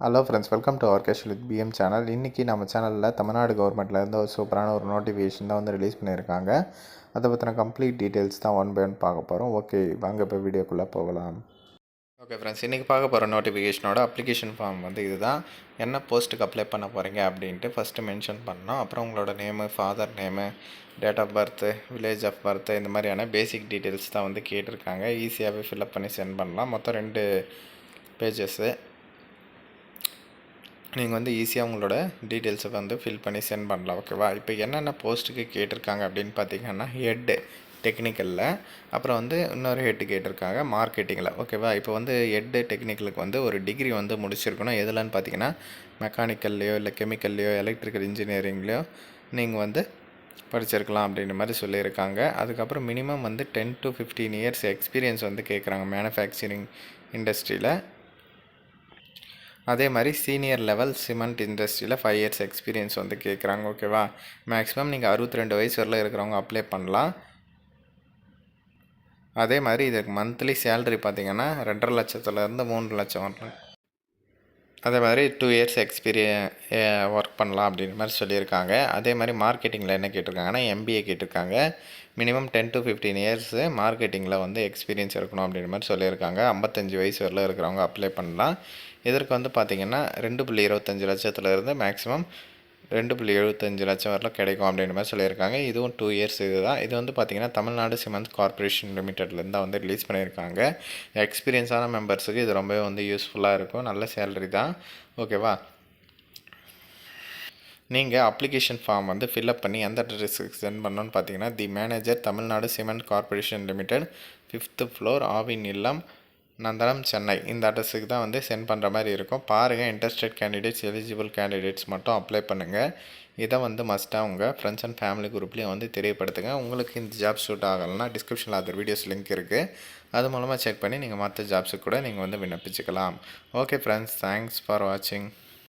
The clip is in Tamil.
Hello friends welcome to our cash with PM channel இன்றைக்கி நம்ம சேனலில் தமிழ்நாடு கவர்மெண்ட்லேருந்து ஒரு சூப்பரான ஒரு நோட்டிஃபிகேஷன் தான் வந்து ரிலீஸ் பண்ணியிருக்காங்க. அதை பற்றின கம்ப்ளீட் டீட்டெயில்ஸ் தான் ஒன் பை ஒன் பார்க்க போகிறோம் ஓகே வாங்க இப்போ வீடியோக்குள்ளே போகலாம். ஓகே ஃப்ரெண்ட்ஸ் இன்றைக்கி பார்க்க போகிற நோட்டிஃபிகேஷனோட அப்ளிகேஷன் ஃபார்ம் வந்து இதுதான். என்ன போஸ்ட்டுக்கு அப்ளை பண்ண போகிறீங்க அப்படின்ட்டு ஃபஸ்ட்டு மென்ஷன் பண்ணோம் அப்புறம் உங்களோட name father name date of birth village of birth இந்த மாதிரியான பேசிக் டீட்டெயில்ஸ் தான் வந்து கேட்டிருக்காங்க. ஈஸியாகவே ஃபில்அப் பண்ணி சென்ட் பண்ணலாம். மொத்தம் ரெண்டு பேஜஸ்ஸு நீங்கள் வந்து ஈஸியாக உங்களோட டீட்டெயில்ஸை வந்து ஃபில் பண்ணி சென்ட் பண்ணலாம் ஓகேவா இப்போ என்னென்ன போஸ்ட்டுக்கு கேட்டிருக்காங்க அப்படின்னு பார்த்தீங்கன்னா ஹெட்டு டெக்னிக்கலில் அப்புறம் வந்து இன்னொரு ஹெட்டு கேட்டிருக்காங்க மார்க்கெட்டிங்கில் ஓகேவா இப்போ வந்து ஹெட்டு டெக்னிக்கலுக்கு வந்து ஒரு டிகிரி வந்து முடிச்சிருக்கணும். எதுலன்னு பார்த்தீங்கன்னா மெக்கானிக்கல்லையோ இல்லை கெமிக்கல்லையோ எலக்ட்ரிக்கல் இன்ஜினியரிங்லேயோ நீங்கள் வந்து படிச்சிருக்கலாம் அப்படின்ற மாதிரி சொல்லியிருக்காங்க. அதுக்கப்புறம் மினிமம் வந்து ten to fifteen years experience வந்து கேட்குறாங்க மேனுஃபேக்சரிங் இண்டஸ்ட்ரியில் அதே மாதிரி சீனியர் லெவல் சிமெண்ட் இண்டஸ்ட்ரியில் ஃபைவ் இயர்ஸ் எக்ஸ்பீரியன்ஸ் வந்து கேட்குறாங்க ஓகேவா மேக்ஸிமம் நீங்கள் அறுபத்தி ரெண்டு வயசு வரல இருக்கிறவங்க அப்ளை பண்ணலாம். அதே மாதிரி இதுக்கு மந்த்லி சேலரி பார்த்தீங்கன்னா ரெண்டரை லட்சத்துலேருந்து மூன்று லட்சம் வரலாம். அதே மாதிரி டூ இயர்ஸ் எக்ஸ்பீரியன் ஒர்க் பண்ணலாம் அப்படின்ற மாதிரி சொல்லியிருக்காங்க. அதே மாதிரி மார்க்கெட்டிங்கில் என்ன கேட்டிருக்காங்கன்னா எம்பிஏ கேட்டிருக்காங்க. Minimum ten to fifteen years மார்க்கெட்டிங்கில் வந்து எக்ஸ்பீரியன்ஸ் இருக்கணும் அப்படின்ற மாதிரி சொல்லியிருக்காங்க. ஐம்பத்தஞ்சு வயசு வரல இருக்கிறவங்க அப்ளை பண்ணலாம். இதற்கு வந்து பார்த்திங்கன்னா ரெண்டு புள்ளி இருபத்தஞ்சி லட்சத்துலேருந்து மேக்ஸிமம் ரெண்டு புள்ளி எழுபத்தஞ்சு லட்சம் வரலாம் கிடைக்கும் அப்படின்ற மாதிரி சொல்லியிருக்காங்க. இதுவும் டூ இயர்ஸ் இது தான் இது வந்து பார்த்திங்கன்னா தமிழ்நாடு சிமெண்ட் கார்பரேஷன் லிமிட்டட்லேருந்து தான் வந்து ரிலீஸ் பண்ணியிருக்காங்க. எக்ஸ்பீரியன்ஸான மெம்பர்ஸுக்கு இது ரொம்பவே வந்து யூஸ்ஃபுல்லாக இருக்கும். நல்ல சேலரி தான். ஓகேவா நீங்கள் அப்ளிகேஷன் ஃபார்ம் வந்து ஃபில்அப் பண்ணி எந்த அட்ரஸுக்கு சென்ட் பண்ணணும்னு பார்த்தீங்கன்னா the manager Tamil Nadu cement corporation limited fifth floor Aavin இல்லம் நந்தனம் சென்னை. இந்த அட்ரஸுக்கு தான் வந்து சென்ட் பண்ணுற மாதிரி இருக்கும். பாருங்கள் இன்ட்ரெஸ்டட் கேண்டிடேட்ஸ் எலிஜிபிள் கேண்டிடேட்ஸ் மட்டும் அப்ளை பண்ணுங்கள் இதை வந்து மஸ்ட்டாக உங்கள் ஃப்ரெண்ட்ஸ் அண்ட் ஃபேமிலி குரூப்லேயும் வந்து தெரியப்படுத்துங்க. உங்களுக்கு இந்த ஜாப் ஷூட் ஆகலைன்னா டிஸ்கிரிப்ஷனில் அதர் வீடியோஸ் லிங்க் இருக்குது அது மூலமாக செக் பண்ணி நீங்கள் மற்ற ஜாப்ஸுக்கு கூட நீங்கள் வந்து விண்ணப்பிச்சுக்கலாம். ஓகே ஃப்ரெண்ட்ஸ் தேங்க்ஸ் ஃபார் வாட்சிங்